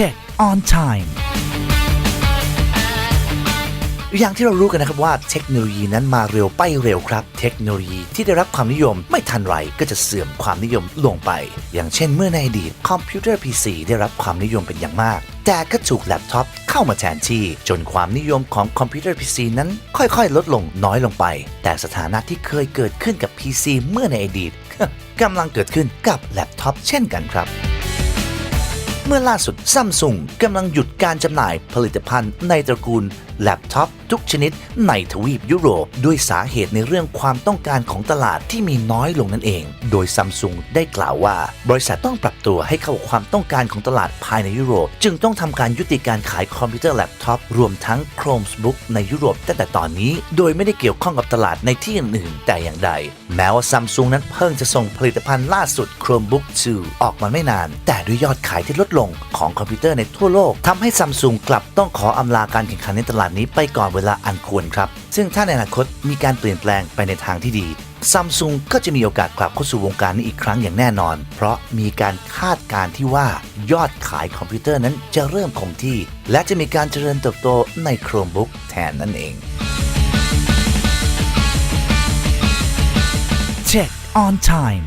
Check on time อย่างที่เรารู้กันนะครับว่าเทคโนโลยีนั้นมาเร็วไปเร็วครับ เทคโนโลยีที่ได้รับความนิยมไม่ทันไรก็จะเสื่อมความนิยมลงไป อย่างเช่นเมื่อในอดีตคอมพิวเตอร์ PC ได้รับความนิยมเป็นอย่างมาก แต่ก็ถูกแล็ปท็อปเข้ามาแทนที่ จนความนิยมของคอมพิวเตอร์ PC นั้นค่อยๆ ลดลงน้อยลงไป แต่สถานะที่เคยเกิดขึ้นกับ PC เมื่อในอดีตกำลังเกิดขึ้นกับแล็ปท็อปเช่นกันครับ เมื่อล่าสุดซัมซุงกำลังหยุดการจำหน่ายผลิตภัณฑ์ในตระกูลแล็ปท็อปทุกชนิดในทวีปยุโรป ด้วยสาเหตุในเรื่องความต้องการของตลาดที่มีน้อยลงนั่นเอง โดยซัมซุงได้กล่าวว่า บริษัทต้องปรับตัวให้เข้ากับความต้องการของตลาดภายในยุโรป จึงต้องทำการยุติการขายคอมพิวเตอร์แล็ปท็อปรวมทั้ง Chromebook ในยุโรปตั้งแต่ตอนนี้ โดยไม่ได้เกี่ยวข้องกับตลาดในที่อื่นๆแต่อย่างใด แม้ว่าซัมซุงนั้นเพิ่งจะส่งผลิตภัณฑ์ล่าสุด Chromebook 2 ออกมาไม่นาน แต่ด้วยยอดขายที่ลดลงของคอมพิวเตอร์ในทั่วโลกทำให้ซัมซุงกลับต้องขออำลาการแข่งขันในตลาดนี้ไปก่อนเวลาอันควรครับ ซึ่งถ้าในอนาคตมีการเปลี่ยนแปลงไปในทางที่ดีซัมซุงก็จะมีโอกาสกลับเข้าสู่วงการนี้อีกครั้งอย่างแน่นอน เพราะมีการคาดการณ์ที่ว่ายอดขายคอมพิวเตอร์นั้นจะเริ่มคงที่ และจะมีการเจริญเติบโตใน Chromebook แทนนั่นเอง Check on time